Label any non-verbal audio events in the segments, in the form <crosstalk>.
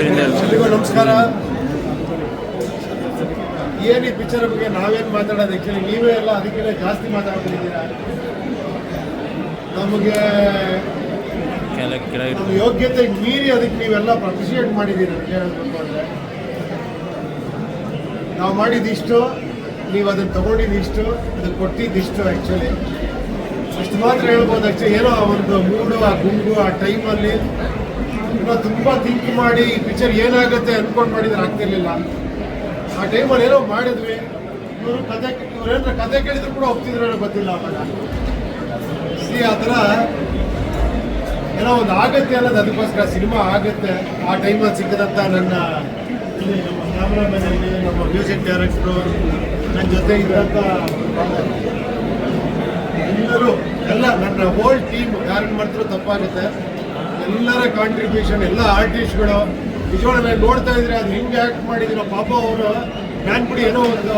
ಎಲ್ರಿಗೂ ನಮಸ್ಕಾರ. ಏನು ಈ ಪಿಕ್ಚರ್ ಬಗ್ಗೆ ನಾವೇನು ಮಾತಾಡೋದು ಆ್ಯಕ್ಚುಲಿ ನೀವೇ ಎಲ್ಲ ಅದಕ್ಕಿಂತ ಜಾಸ್ತಿ ಮಾತಾಡ್ತಿದ್ದೀರಾ ನಮಗೆ ನಮ್ಮ ಯೋಗ್ಯತೆ ಮೀರಿ ಅದಕ್ಕೆ ನೀವೆಲ್ಲ ಅಪ್ರಿಷಿಯೇಟ್ ಮಾಡಿದ್ದೀರಿ ಹೇಳ್ಬೇಕು ಅಂದರೆ. ನಾವು ಮಾಡಿದಿಷ್ಟು ನೀವು ಅದನ್ನು ತಗೊಂಡಿದ್ದಿಷ್ಟು ಅದಕ್ಕೆ ಕೊಟ್ಟಿದ್ದಿಷ್ಟು ಆ್ಯಕ್ಚುಲಿ ಅಷ್ಟು ಮಾತ್ರ ಹೇಳ್ಬೋದು. ಆ್ಯಕ್ಚುಲಿ ಏನೋ ಒಂದು ಮೂಡು ಆ ಗುಂಡು ಆ ಟೈಮಲ್ಲಿ ಇನ್ನೂ ತುಂಬ ಥಿಂಕ್ ಮಾಡಿ ಈ ಪಿಕ್ಚರ್ ಏನಾಗುತ್ತೆ ಅಂದ್ಕೊಂಡು ಮಾಡಿದ್ರೆ ಆಗ್ತಿರ್ಲಿಲ್ಲ. ಆ ಟೈಮಲ್ಲಿ ಏನೋ ಮಾಡಿದ್ವಿ. ಇವರು ಕತೆ ಇವ್ರೇನಾರ ಕತೆ ಕೇಳಿದ್ರು ಕೂಡ ಒಪ್ತಿದ್ರು ಗೊತ್ತಿಲ್ಲ ಅವಾಗ. ಸಿ ಆ ಥರ ಏನೋ ಒಂದು ಆಗತ್ತೆ ಅನ್ನೋದು ಅದಕ್ಕೋಸ್ಕರ ಸಿನಿಮಾ ಆಗುತ್ತೆ. ಆ ಟೈಮಲ್ಲಿ ಸಿಕ್ಕಿದಂಥ ನನ್ನ ಇಲ್ಲಿ ನಮ್ಮ ಕ್ಯಾಮ್ರಾಮನ್ ನಮ್ಮ ಮ್ಯೂಸಿಕ್ ಡೈರೆಕ್ಟ್ರು ನನ್ನ ಜೊತೆ ಇದ್ದಂಥ ಎಲ್ಲರೂ, ಎಲ್ಲ, ನನ್ನ ಹೋಲ್ ಟೀಮ್ ಯಾರನ್ನು ಮಾಡಿದ್ರು ತಪ್ಪಾಗುತ್ತೆ. ಎಲ್ಲರ ಕಾಂಟ್ರಿಬ್ಯೂಷನ್ ಎಲ್ಲ ಆರ್ಟಿಸ್ಟ್ಗಳು ನಿಜವಾಗ ನಾನು ನೋಡ್ತಾ ಇದ್ರೆ ಅದು ಹಿಂಗೆ ಆ್ಯಕ್ಟ್ ಮಾಡಿದಿರೋ. ಪಾಪ ಅವರು ನಾನು ಬಿಡಿ ಏನೋ ಒಂದು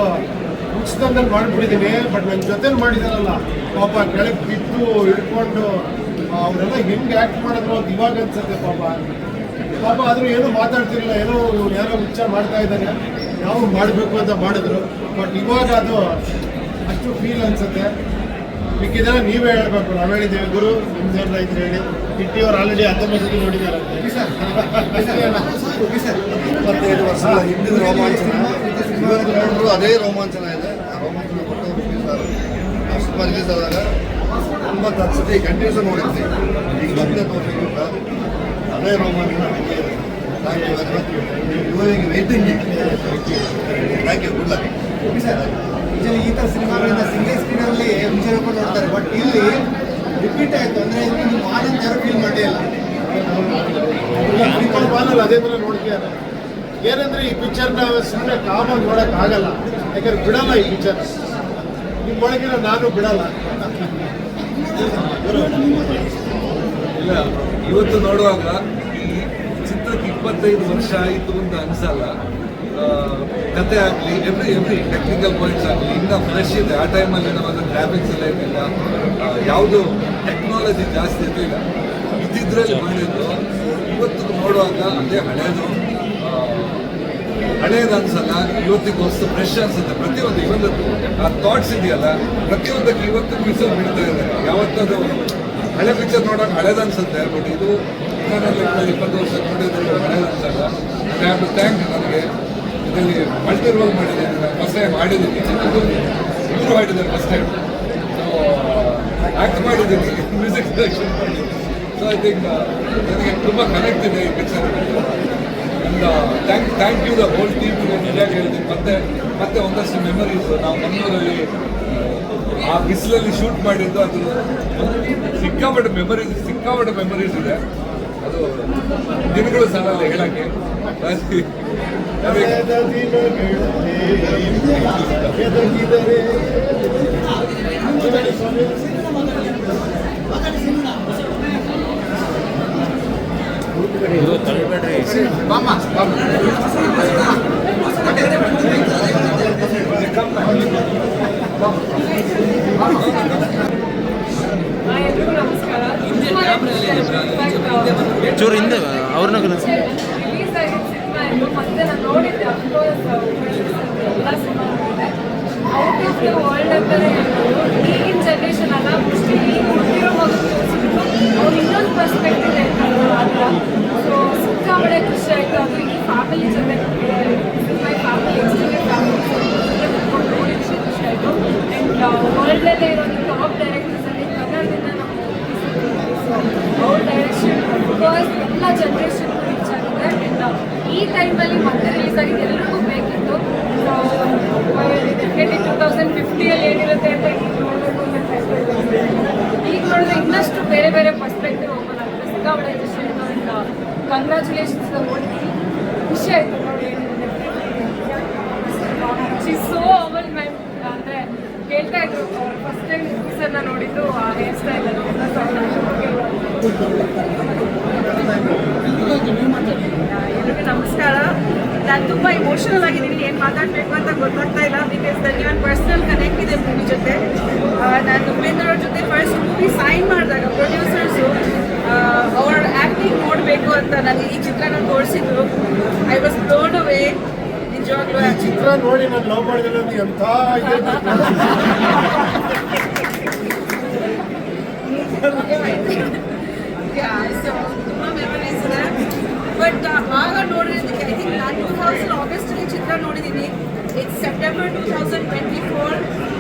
ಮುಗಿಸ್ದಂದಲ್ಲಿ ಮಾಡಿಬಿಟ್ಟಿದ್ದೀನಿ ಬಟ್ ನನ್ನ ಜೊತೆಲಿ ಮಾಡಿದಾರಲ್ಲ. ಪಾಪ ಕೆಳಗೆ ಬಿದ್ದು ಹಿಡ್ಕೊಂಡು ಅವರೆಲ್ಲ ಹೆಂಗೆ ಆ್ಯಕ್ಟ್ ಮಾಡಿದ್ರು ಅಂತ ಇವಾಗ ಅನ್ಸುತ್ತೆ ಪಾಪ. ಪಾಪ ಆದರೂ ಏನೂ ಮಾತಾಡ್ತಿರಲಿಲ್ಲ ಏನೋ ಯಾರೋ ವಿಚಾರ ಮಾಡ್ತಾ ಇದ್ದಾರೆ. ನಾವು ಮಾಡಬೇಕು ಅಂತ ಮಾಡಿದ್ರು ಬಟ್ ಇವಾಗ ಅದು ಅಷ್ಟು ಫೀಲ್ ಅನ್ಸುತ್ತೆ. ಮಿಕ್ಕಿದೆಲ್ಲ ನೀವೇ ಹೇಳ್ಬೇಕು. ನಾವು ಹೇಳಿದ್ದೇವೆ ಗುರು ನಿಮ್ದೇನು ಇದ್ರೆ ಹೇಳಿ. ಇಟ್ಟಿ ಅವ್ರು ಆಲ್ರೆಡಿ ಹತ್ತೊಂಬತ್ತು ಸತಿ ನೋಡಿದ್ದಾರೆ ಇಪ್ಪತ್ತೈದು ವರ್ಷಗಳ ಹಿಂದಿನ ರೋಮಾಂಚನ. ಇವತ್ತು ನೋಡಿದ್ರು ಅದೇ ರೋಮಾಂಚನ ಇದೆ. ಆ ರೋಮಾಂಚನ ಕೊಟ್ಟವರು ಸಿನಿಮಾ ರಿಲೀಸ್ ಆದಾಗ ಒಂಬತ್ತು ಹತ್ತು ಸತಿ ಕಂಟಿನ್ಯೂಸ್ ನೋಡಿದ್ವಿ ಈಗ ಮತ್ತೆ ತೋರಿಸಿಲ್ಲ ಅದೇ ರೋಮಾಂಚನ ಹಂಗೆ ಇದೆ thank you very much ಯುವರಿಗೆ waiting thank you good luck usually ಈ ಥರ ಸಿನಿಮಾಗಳಿಂದ ಸಿಂಗಲ್ ಸ್ಕ್ರೀನಲ್ಲಿ ವಿಚಾರ ನೋಡ್ತಾರೆ. ಬಟ್ ಇಲ್ಲಿ ರಿಪೀಟ್ ಆಯ್ತು. ಅಂದ್ರೆ ಇದು ಆನಂದ್ ಯಾರು ಫೀಲ್ ಮಾಡೇ ಇಲ್ಲ ಬಾಲಲ್ಲಿ ಅದೇ ಥರ ನೋಡ್ತಿದ್ದಾರೆ. ಏನಂದ್ರೆ ಈ ಪಿಕ್ಚರ್ನ ಸುಮ್ಮನೆ ಕಾಮಾಗಿ ನೋಡಕ್ ಆಗಲ್ಲ. ಯಾಕಂದ್ರೆ ಬಿಡಲ್ಲ ಈ ಪಿಕ್ಚರ್ ನಿಮ್ಮ ಒಳಗಿನ ನಾನು ಬಿಡಲ್ಲ. ಇಲ್ಲ ಇವತ್ತು ನೋಡುವಾಗ ಈ ಚಿತ್ರಕ್ಕೆ ಇಪ್ಪತ್ತೈದು ವರ್ಷ ಆಯಿತು ಅಂತ ಅನ್ಸಲ್ಲ. ಕತೆ ಆಗಲಿ ಎವ್ರಿ ಎವ್ರಿ ಟೆಕ್ನಿಕಲ್ ಪಾಯಿಂಟ್ಸ್ ಆಗಲಿ ಇನ್ನೂ ಫ್ರೆಶ್ ಇದೆ. ಆ ಟೈಮಲ್ಲಿ ನಮ್ಮದು ಗ್ರಾಫಿಕ್ಸ್ ಎಲ್ಲ ಇರಲಿಲ್ಲ. ಯಾವುದು ಟೆಕ್ನಾಲಜಿ ಜಾಸ್ತಿ ಇರಲಿಲ್ಲ. ಇದ್ದಿದ್ರಲ್ಲಿ ಮಾಡಿದ್ದು ಇವತ್ತು ನೋಡುವಾಗ ಅದೇ ಹಳೇದು. ಹಳೇದು ಅನ್ಸಲ್ಲ. ಇವತ್ತಿಗೆ ಹೊಸ ಫ್ರೆಶ್ ಅನ್ಸುತ್ತೆ. ಪ್ರತಿಯೊಂದು ಇವತ್ತು ಆ ಥಾಟ್ಸ್ ಇದೆಯಲ್ಲ ಪ್ರತಿಯೊಂದಕ್ಕೆ ಇವತ್ತು ಮಿಸಲ್ ಬಿಡ್ತಾ ಇದೆ ಯಾವತ್ತದು ಹಳೆ ಪಿಕ್ಚರ್ ನೋಡೋಕೆ ಹಳೇದು ಅನ್ಸುತ್ತೆ ಬಟ್ ಇದು ಇಪ್ಪತ್ತು ವರ್ಷ ನೋಡಿದ್ರೆ ಹಳೇದು ಅನ್ಸಲ್ಲ. ಐ ಹ್ಯಾವ್ ಟು ಥ್ಯಾಂಕ್ ನನಗೆ ಇದರಲ್ಲಿ ಮಲ್ಟಿ ರೋಲ್ ಮಾಡಿದ್ದಾರೆ. ಫಸ್ಟ್ ಟೈಮ್ ಚಿತ್ರದಲ್ಲಿ ಇವರು ಮಾಡಿದ್ದಾರೆ ಫಸ್ಟ್ ಟೈಮ್ ಸೊ ಆ್ಯಕ್ಟ್ ಮಾಡಿದ್ದೀನಿ. ಮ್ಯೂಸಿಕ್ ಡೈರೆಕ್ಷನ್ ಮಾಡಿ ಸೊ ಐ ಥಿಂಕ್ ನನಗೆ ತುಂಬ ಕನೆಕ್ಟ್ ಇದೆ ಈ picture and thank thank you the whole team ನಿಜಾಗಿ ಹೇಳ್ತೀನಿ ಮತ್ತೆ ಮತ್ತೆ ಒಂದಷ್ಟು ಮೆಮರೀಸ್ ನಾವು ಮಂಗಳೂರಲ್ಲಿ ಆ ಬಿಸಿಲಲ್ಲಿ ಶೂಟ್ ಮಾಡಿದ್ದು ಅದು ಸಿಕ್ಕಾಪಟ್ಟೆ ಮೆಮರೀಸ್ ಸಿಕ್ಕಾಪಟ್ಟೆ ಮೆಮೊರೀಸ್ ಇದೆ. ಅದು ದಿನಗಳು ಸಾಲಲ್ಲ ಹೇಳಕ್ಕೆ. ಅದಕ್ಕೆ ಕಳೆದ ದಿನಗಳು ಎದಗಿದರೆ ಎಲ್ರಿಗೂ ನಮಸ್ಕಾರ ಚೂರು ಹಿಂದೆ ಅವ್ರನ್ನ ರಿಲೀಸ್ ಆಗಿದ್ದ ಸಿನಿಮಾ ಇದು ಮತ್ತೆ ನಾನು ನೋಡಿದ್ದೆ ಅಫ್ಕೋರ್ಸ್ ಎಲ್ಲ ಸಿನಿಮಾ ನೋಡಿದೆ ಔಟ್ ಆಫ್ ದ ವರ್ಲ್ಡ್ ಅಂತಲೇ ಹೇಳ್ಬೋದು ಈಗಿನ ಜನ್ರೇಷನ್ ಅಲ್ಲ ಮೋಸ್ಟ್ಲಿ ಈಗ ಹುಟ್ಟಿರೋ ಮಗು ತೋರಿಸಿದ್ರು ಅವ್ರು ಇನ್ನೊಂದು ಪರ್ಸ್ಪೆಕ್ಟಿವ್ ಹೇಳ್ತಾರೆ ಆ ಥರ ಸೊ ಸಿಕ್ಕಾಪಡೆ ಖುಷಿ ಆಯಿತು ಅದು ಈ ಫ್ಯಾಮಿಲಿ ಜೊತೆ ಮೈ ಫ್ಯಾಮಿಲಿ ಎಕ್ಸ್ಟೆಂಡೆಡ್ ಫ್ಯಾಮಿಲಿ ಜೊತೆ ಕುತ್ಕೊಂಡು ನೋಡಿ ಖುಷಿ ಖುಷಿ ಆಯಿತು ಆ್ಯಂಡ್ ವರ್ಲ್ಡಲ್ಲೇ ಇರೋ ಟಾಪ್ ಡೈರೆಕ್ಟರ್ಸಲ್ಲಿ ಕನ್ನಡದಿಂದ ನಮ್ಮ ಅವ್ರ ಡೈರೆಕ್ಷನ್ ಬಿಕಾಸ್ ಎಲ್ಲ ಜನ್ರೇಷನ್ ರೀಚ್ ಆಗಿದೆ ಆ್ಯಂಡ್ ಈ ಟೈಮಲ್ಲಿ ಮತ್ತೆ ರಿಲೀಸ್ ಆಗಿದೆ ಎಲ್ಲರಿಗೂ ಬೇಕಿತ್ತು ಡೆಫಿನೆಟ್ಲಿ ಟೂ ತೌಸಂಡ್ ಫಿಫ್ಟಿಯಲ್ಲಿ ಏನಿರುತ್ತೆ ಅಂತ ಈಗ ನೋಡಬೇಕು ಅಂತ ಮಾಡ್ತೀನಿ. ಈಗ ನೋಡಿದ್ರೆ ಇನ್ನಷ್ಟು ಬೇರೆ ಬೇರೆ ಪರ್ಸ್ಪೆಕ್ಟಿವ್ ಓಪನ್ ಆಗುತ್ತೆ ಸಿಕ್ಕಾಪಟ್ಟೆ ಕಂಗ್ರ್ಯಾಚುಲೇಷನ್ಸ್ ನೋಡಿ ಎಮೋಷನಲ್ ಆಗಿದ್ದೀನಿ ಏನು ಮಾತಾಡಬೇಕು ಅಂತ ಗೊತ್ತಾಗ್ತಾ ಇಲ್ಲ. ಬಿಕಾಸ್ ನನಗೆ ಒಂದು ಪರ್ಸ್ನಲ್ ಕನೆಕ್ಟ್ ಇದೆ ಮೂವಿ ಜೊತೆ. ನಾನು ಉಪೇಂದ್ರ ಅವ್ರ ಜೊತೆ ಫಸ್ಟ್ ಮೂವಿ ಸೈನ್ ಮಾಡಿದಾಗ ಪ್ರೊಡ್ಯೂಸರ್ಸು ಅವ್ರ ಆ್ಯಕ್ಟಿಂಗ್ ನೋಡಬೇಕು ಅಂತ ನನಗೆ ಈ ಚಿತ್ರನ ತೋರಿಸಿದ್ರು. ಐ ವಾಸ್ ಬ್ಲೋನ್ ಅವೇ ನಿಜವಾಗ್ಲೂ ಚಿತ್ರ. ನೋಡಿ ನಾನು ಲವ್ ಮಾಡಿದ್ರೆ ಎಂಥ <laughs> ತೌಸಂಡ್ ಟ್ವೆಂಟಿ ಫೋರ್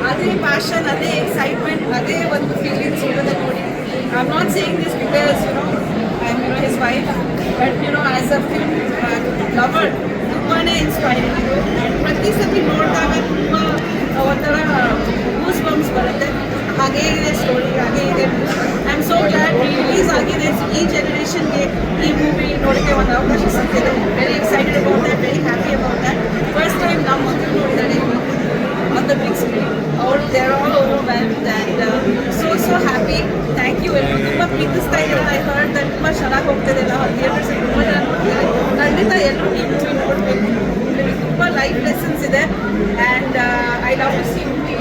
ಅದೇ ಪ್ಯಾಷನ್ ಅದೇ ಎಕ್ಸೈಟ್ಮೆಂಟ್ ಅದೇ ಒಂದು ಫೀಲಿಂಗ್ಸ್ ಇರೋದನ್ನ ನೋಡಿ. I am not saying this because you know I am you know his wife but you know as a film lover ತುಂಬಾ ಇನ್ಸ್ಪೈರಿಂಗ್ ಇದು. ಆ್ಯಂಡ್ ಪ್ರತಿ ಸತಿ ನೋಡಿದಾಗ ತುಂಬ ಒಂಥರ ಗೂಸ್ ಬಂಪ್ಸ್ ಬರುತ್ತೆ ಹಾಗೇ ಇದೆ ಸ್ಟೋರಿ ಹಾಗೇ ಇದೆ I am so glad release ಆಗಿದೆ ಈ ಜನರೇಷನ್ಗೆ ಈ ಮೂವಿ ನೋಡೋಕ್ಕೆ ಒಂದು ಅವಕಾಶ ಸಿಕ್ಕಿದೆ very excited about that very happy about that first time ನಮ್ಮ ಮಕ್ಕಳು ನೋಡಿದ್ದಾರೆ ಆನ್ ದ ಬಿಗ್ ಸ್ಕ್ರೀನ್ ಅವರು there all over world and so so happy thank you ಎಲ್ಲರೂ ತುಂಬ ಪ್ರೀತಿಸ್ತಾ ಇದ್ದಾರೆ ಐ ಹರ್ಡ್ ದಟ್ ತುಂಬ ಚೆನ್ನಾಗಿ ಹೋಗ್ತಿದೆ ಎಲ್ಲ ಥಿಯೇಟರ್ಸ್ ತುಂಬ ಜನ ನೋಡ್ತಿದ್ದಾರೆ ಖಂಡಿತ ಎಲ್ಲರೂ ಈ ಮೂವಿ ನೋಡಬೇಕು ಇದರಲ್ಲಿ ತುಂಬ ಲೈಫ್ ಲೆಸನ್ಸ್ ಇದೆ and I love to see movie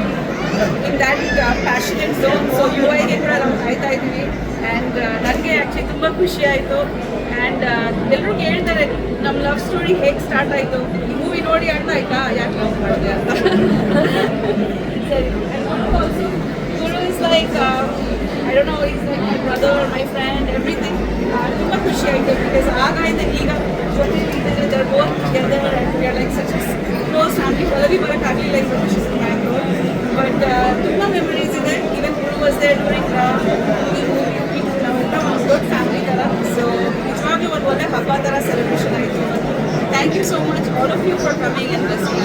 in that passionate zone so you ಐಗೆ ಕೂಡ ನಾವು ಕಾಯ್ತಾ ಇದ್ದೀವಿ. ಆ್ಯಂಡ್ ನನಗೆ ಆ್ಯಕ್ಚುಲಿ ತುಂಬ ಖುಷಿ ಆಯಿತು. ಆ್ಯಂಡ್ ಎಲ್ಲರೂ ಕೇಳ್ತಾರೆ ನಮ್ಮ ಲವ್ ಸ್ಟೋರಿ ಹೇಗೆ ಸ್ಟಾರ್ಟ್ ಆಯಿತು? ಈ ಮೂವಿ ನೋಡಿ ಅರ್ಥ ಆಯ್ತಾ? ಯಾಕೆ ಲವ್ ಮಾಡಿದೆ ಅಂತ. <laughs> ಸರಿ. Also Guru is like I don't know is like my brother my friend everything ತುಂಬ ಖುಷಿ ಆಯಿತು ಬಿಕಾಸ್ ಆಗ ಇದೆ ಈಗ ಜೊತೆಲಿದ್ದಾರೆ there both together like such close family ಬರೋಕ್ಕಾಗಲಿಲ್ಲ but ತುಂಬ ಮೆಮರೀಸ್ ಇದೆ even Guru was there during ಈ ಮೂವಿ ನಾವೆಲ್ಲ ಒಂದು ದೊಡ್ಡ ಫ್ಯಾಮಿಲಿ ಥರ ಸೊ ನಿಜವಾಗ್ಲೂ ಒಂದು ಒಳ್ಳೆ ಹಬ್ಬ ಥರ ಸೆಲೆಬ್ರೇಷನ್ ಆಯಿತು thank you so much all of you for coming and blessing thank